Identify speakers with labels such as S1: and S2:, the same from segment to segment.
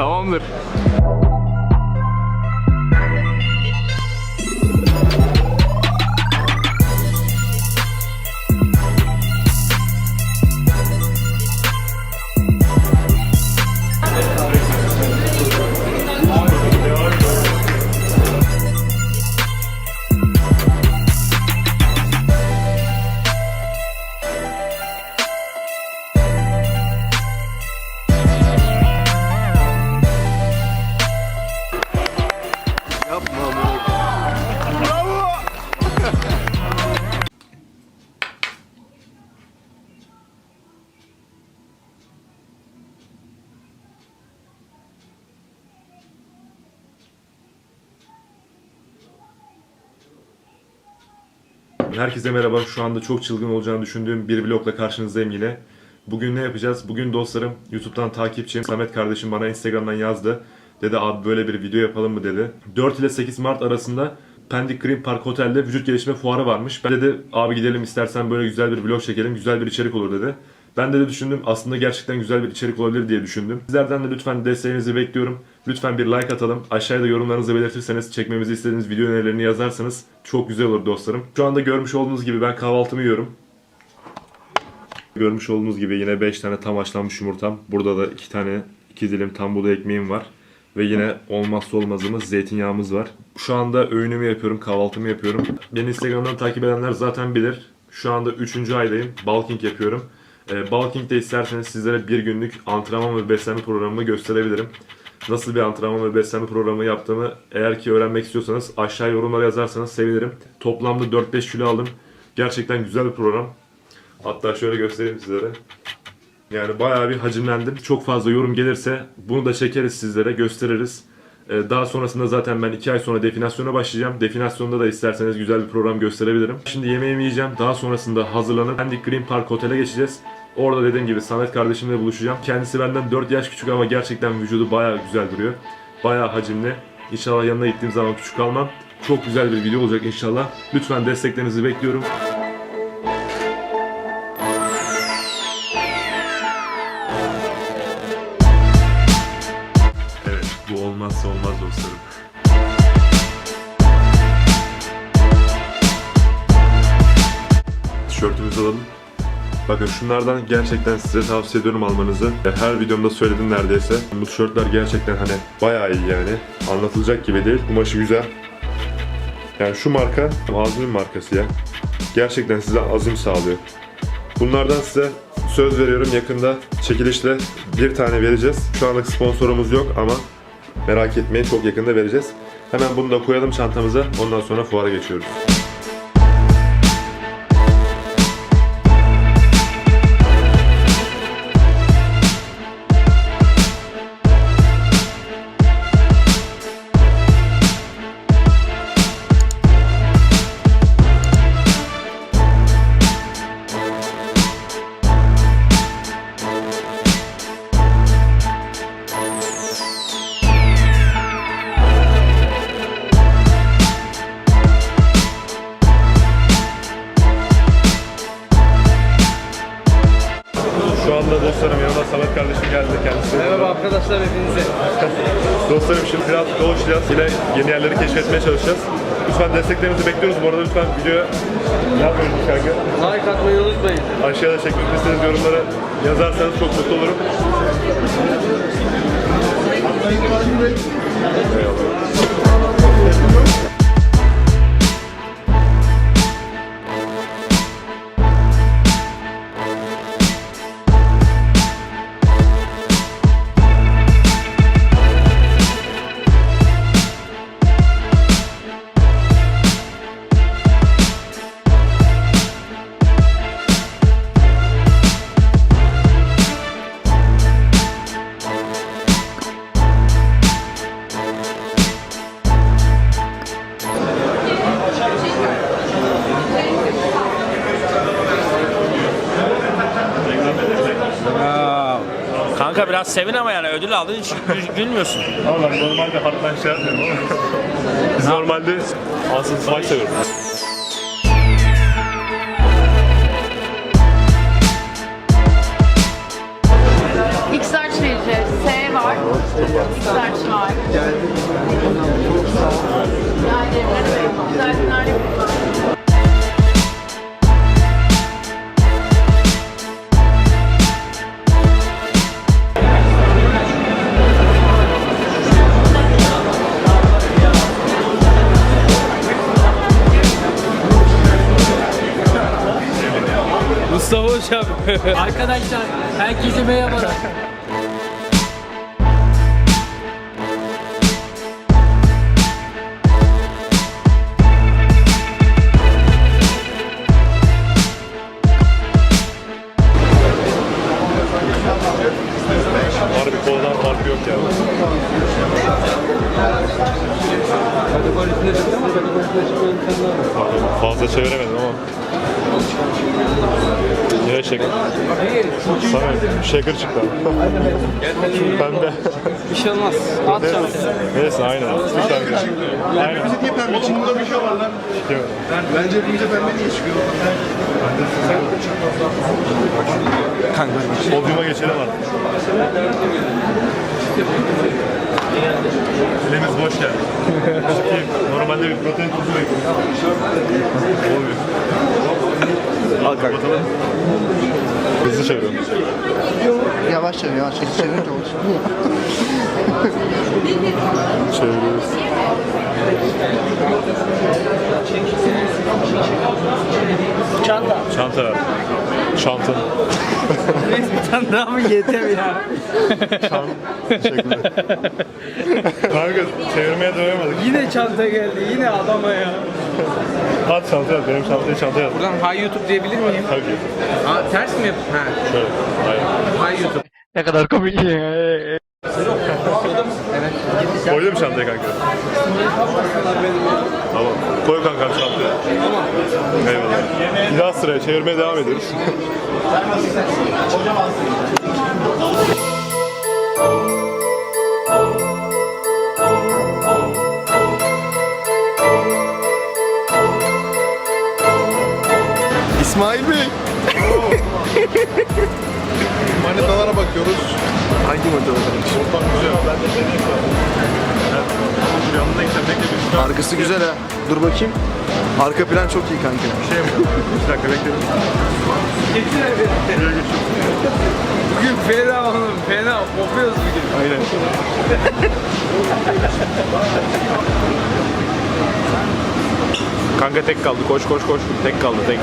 S1: Tamamdır.
S2: Herkese merhaba. Şu anda çok çılgın olacağını düşündüğüm bir vlogla karşınızdayım yine. Bugün ne yapacağız? Bugün dostlarım, YouTube'dan takipçim Samet kardeşim bana Instagram'dan yazdı. Dedi abi böyle bir video yapalım mı dedi. 4 ile 8 Mart arasında Pendik Green Park Otel'de vücut gelişme fuarı varmış. Ben dedi abi gidelim istersen böyle güzel bir vlog çekelim, güzel bir içerik olur dedi. Ben de, de düşündüm aslında gerçekten güzel bir içerik olabilir diye düşündüm. Sizlerden de lütfen desteğinizi bekliyorum. Lütfen bir like atalım. Aşağıda yorumlarınızı belirtirseniz, çekmemizi istediğiniz video önerilerini yazarsanız çok güzel olur dostlarım. Şu anda görmüş olduğunuz gibi ben kahvaltımı yiyorum. Görmüş olduğunuz gibi yine 5 tane tam haşlanmış yumurtam. Burada da 2 tane 2 dilim tam buğday ekmeğim var. Ve yine olmazsa olmazımız zeytinyağımız var. Şu anda öğünümü yapıyorum, kahvaltımı yapıyorum. Beni Instagram'dan takip edenler zaten bilir. Şu anda 3. aydayım. Bulking yapıyorum. E, Bulking'de isterseniz sizlere bir günlük antrenman ve beslenme programımı gösterebilirim. Nasıl bir antrenman ve beslenme programı yaptığımı eğer ki öğrenmek istiyorsanız aşağı yorumlara yazarsanız sevinirim. Toplamda 4-5 kilo aldım. Gerçekten güzel bir program. Hatta şöyle göstereyim sizlere. Yani bayağı bir hacimlendim. Çok fazla yorum gelirse bunu da çekeriz sizlere, gösteririz. Ee, Daha sonrasında zaten ben 2 ay sonra definasyona başlayacağım. Definasyonda da isterseniz güzel bir program gösterebilirim. Şimdi yemeğimi yiyeceğim. Daha sonrasında hazırlanıp Pendik Green Park Otel'e geçeceğiz. Orada dediğim gibi Samet kardeşimle buluşacağım. Kendisi benden 4 yaş küçük ama gerçekten vücudu bayağı güzel duruyor. Bayağı hacimli. İnşallah yanına gittiğim zaman küçük kalmam. Çok güzel bir video olacak inşallah. Lütfen desteklerinizi bekliyorum. Bakın şunlardan gerçekten size tavsiye ediyorum almanızı. Her videomda söyledim neredeyse. Bu tişörtler gerçekten hani bayağı iyi yani. Anlatılacak gibi değil. Kumaşı güzel. Yani şu marka Azim'in markası ya. Gerçekten size azim sağlıyor. Bunlardan size söz veriyorum yakında çekilişle bir tane vereceğiz. Şu anlık sponsorumuz yok ama merak etmeyin çok yakında vereceğiz. Hemen bunu da koyalım çantamıza. Ondan sonra fuara geçiyoruz. Biraz
S3: sevin ama yani ödül aldın hiç gül- gülmüyorsun.
S2: Ama ben normalde hattan şey yapmıyorum ama. Biz normalde asıl smaç seviyoruz.
S4: Arkadaşlar herkese merhabalar.
S2: Harbi koladan farkı yok ya. Fazla çeviremedim ama. Yine şeker. Sana şeker çıktı. Pembe.
S4: Bir şey olmaz. At çantayı.
S2: Neyse aynen. Bir tane. Aynen.
S1: Bizi niye pembe çıkıyor? Bunda bir şey var lan.
S2: Yok.
S1: Bence hepimize pembe niye çıkıyor?
S2: Podyuma geçelim artık. Elimiz boş geldi. Normalde bir protein tozu bekliyorum. Al kanka. Hızlı çeviriyorum.
S1: Yavaş çevir, yavaş çevir. Çevirince olur.
S2: Çeviriyoruz.
S4: Çanta.
S2: Çanta. Çanta.
S4: Tane daha mı yeter ya?
S2: Teşekkürler. Kanka çevirmeye doyamadık.
S4: Yine çanta geldi. Yine adama ya.
S2: At çantaya at. Benim çantayı çantaya at.
S4: Buradan Hay YouTube diyebilir miyim?
S2: Tabii ki.
S4: Aa, ters mi yap? Ha.
S2: Şöyle. Hayır.
S4: Hay YouTube.
S2: Koydum çantaya kanka. Tamam. Koy kanka çantaya.
S4: Tamam.
S2: Eyvallah. Bir daha sıraya çevirmeye devam ediyoruz.
S1: İsmail Bey. Manitalara bakıyoruz. Hangi manitalara?
S2: Ortam güzel. Ben de şey bir
S1: Arkası güzel ha. Dur bakayım. Arka plan çok iyi kanka.
S2: şey yapacağım. Bir dakika bekle.
S4: Getir abi. Bugün fena oğlum. Fena. Kopuyoruz bugün.
S2: Aynen. Kanka tek kaldı. Koş koş koş. Tek kaldı tek.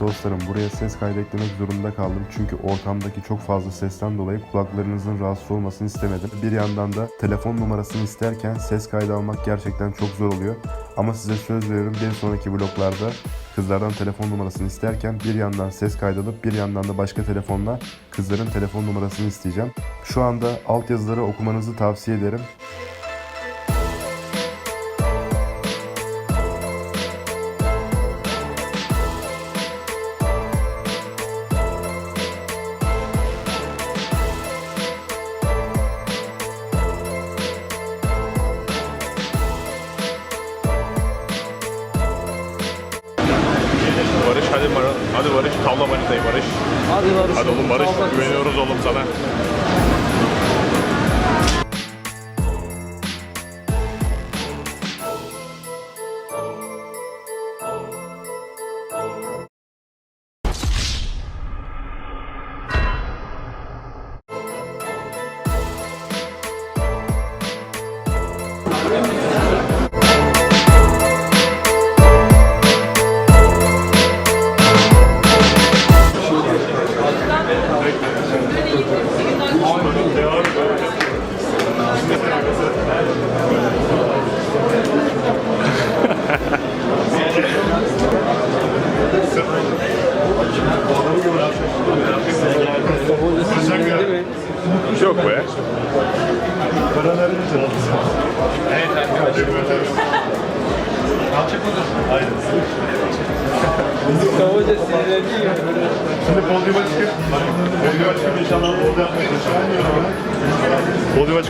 S5: Dostlarım buraya ses kaydı eklemek zorunda kaldım çünkü ortamdaki çok fazla sesten dolayı kulaklarınızın rahatsız olmasını istemedim. Bir yandan da telefon numarasını isterken ses kaydı almak gerçekten çok zor oluyor. Ama size söz veriyorum bir sonraki vloglarda kızlardan telefon numarasını isterken bir yandan ses kaydalıp bir yandan da başka telefonla kızların telefon numarasını isteyeceğim. Şu anda altyazıları okumanızı tavsiye ederim.
S2: Hadi Barış. Tavla manitayı Barış.
S4: Hadi Barış.
S2: Hadi oğlum Barış. Güveniyoruz oğlum sana.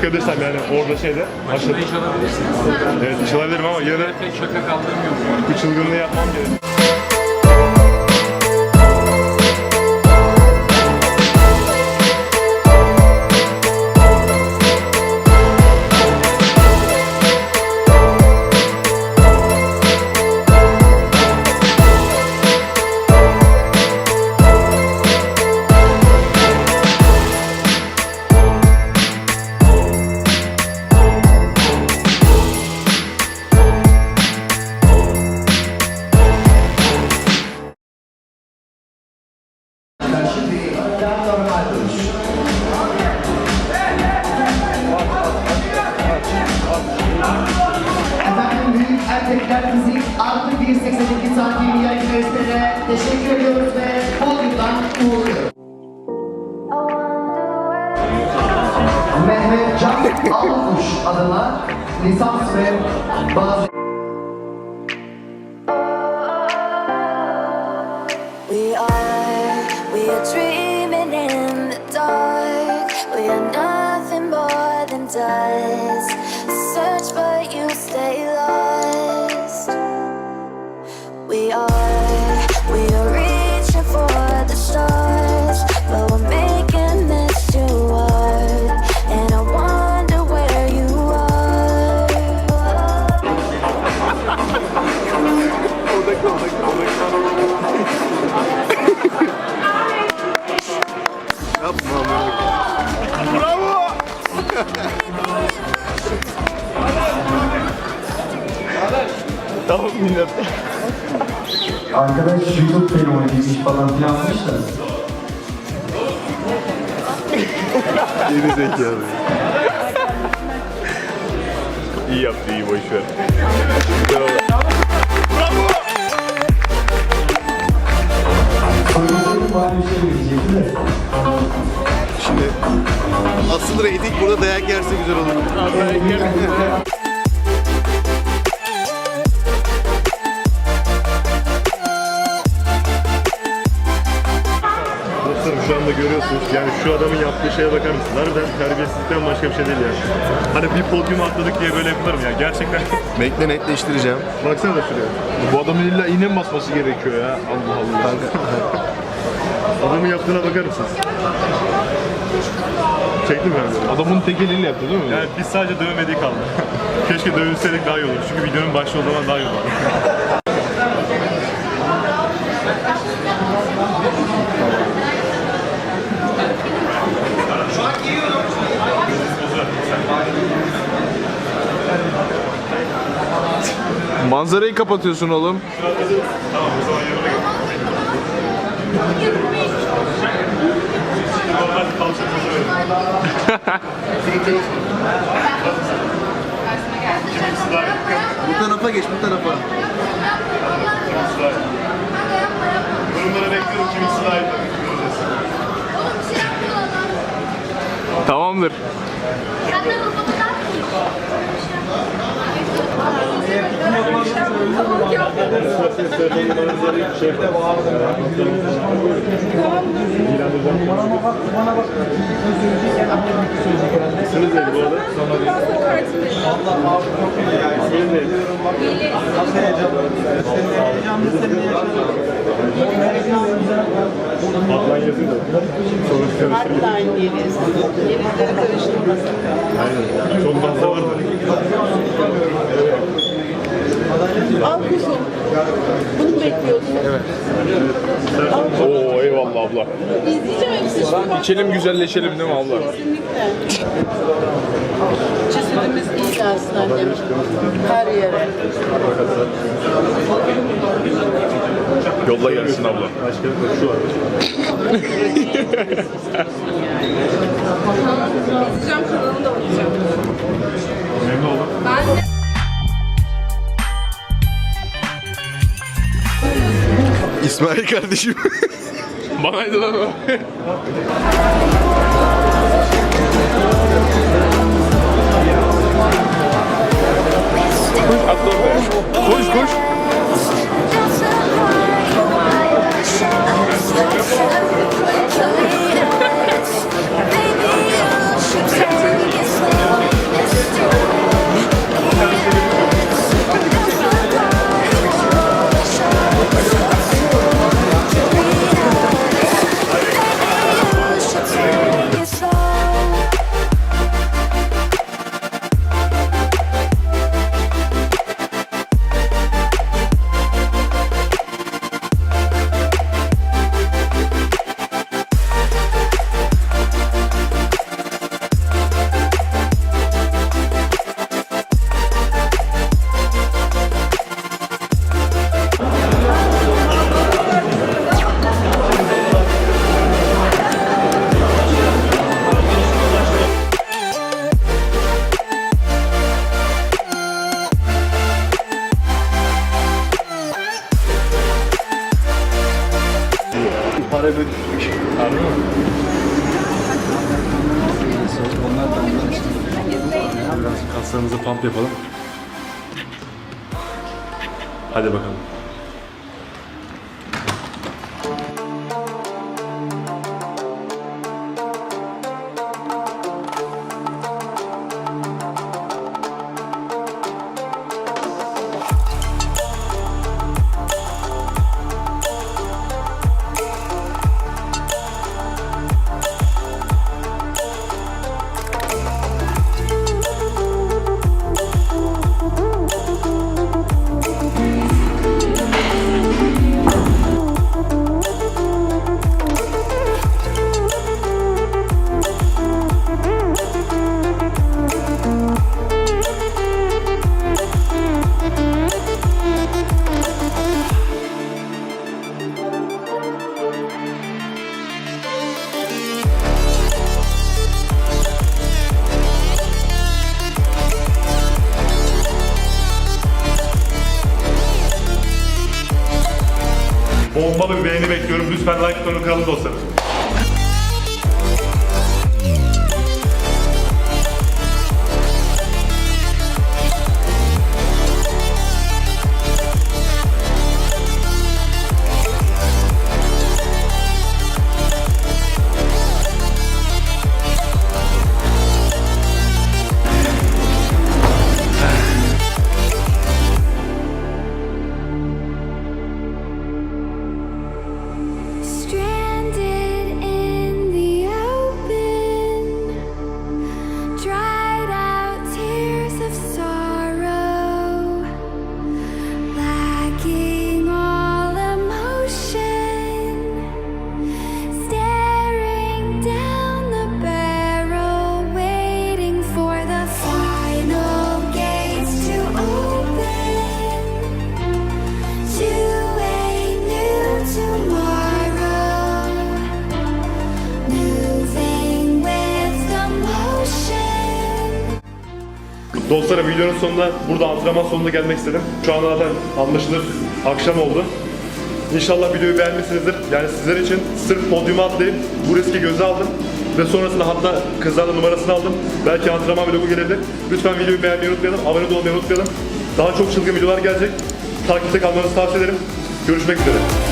S2: Çıkabilirsem yani orada şeyde, aşağıda.
S4: iş alabilirsiniz.
S2: Evet iş alabilirim ama yine de
S4: Pek şaka kaldırmıyor.
S2: bu çılgınlığı yapmam gerekiyor.
S6: Alkuş adına lisans ve bazı
S1: Tamam millet.
S6: Arkadaş YouTube fenomeniymiş falan filanmış da.
S1: Geri zekalı.
S2: İyi yaptı iyi boşver.
S1: Şimdi asıl reyting burada dayak yerse güzel olur.
S2: Dostlarım şu anda görüyorsunuz yani şu adamın yaptığı şeye bakar mısınız? Harbiden terbiyesizlikten başka bir şey değil yani. Hani bir podyuma atladık diye böyle yapılır mı ya? Gerçekten.
S1: Bekle netleştireceğim.
S2: Baksana da şuraya.
S7: Bu adamın illa iğne mi basması gerekiyor ya? Allah Allah.
S2: Adamın yaptığına bakar mısınız? Çektim ben böyle.
S7: Adamın tek eliyle yaptı değil mi?
S2: Yani biz sadece dövmediği kaldı. Keşke dövülseydik daha iyi olur. Çünkü videonun başlığı o zaman daha iyi olur.
S7: Manzarayı kapatıyorsun oğlum.
S2: Tamam o zaman yanına gel.
S1: Bu tarafa geç bu tarafa.
S2: Kimisi daha iyi. Yorumlara bekliyorum kimisi daha iyi. Göreceğiz.
S7: Tamamdır.
S2: İsminiz neydi bu arada? İsminiz neydi? Adnan yazıyor da. Sonuç karıştırıyor.
S8: Hotline Yeliz. Yelizleri karıştırmasın.
S2: Aynen. Çok fazla var da.
S8: Al kuzum. Bunu bekliyorsun.
S7: Oo eyvallah abla.
S8: İzleyeceğim hepsi.
S7: İçelim güzelleşelim değil mi abla?
S8: Kesinlikle. Cesedimiz iyi gelsin annem. Her yere.
S7: Yolla gelsin abla.
S2: Başka şu var.
S8: İzleyeceğim kanalını da bakacağım.
S1: İsmail kardeşim.
S7: Banaydı lan o.
S9: Koş koş.
S6: Harbi mi?
S2: Onlar da onlar.
S6: Biraz kaslarımızı pump yapalım. Hadi bakalım. Bomba bir beğeni bekliyorum. Lütfen like butonunu kalın dostlarım. Dostlarım videonun sonunda burada antrenman sonuna gelmek istedim. Şu an zaten anlaşılır akşam oldu. İnşallah videoyu beğenmişsinizdir. Yani sizler için sırf podyuma atlayıp bu riski göze aldım. Ve sonrasında hatta kızlarla numarasını aldım. Belki antrenman vlogu gelebilir. Lütfen videoyu beğenmeyi unutmayalım. Abone olmayı unutmayalım. Daha çok çılgın videolar gelecek. Takipte kalmanızı tavsiye ederim. Görüşmek üzere.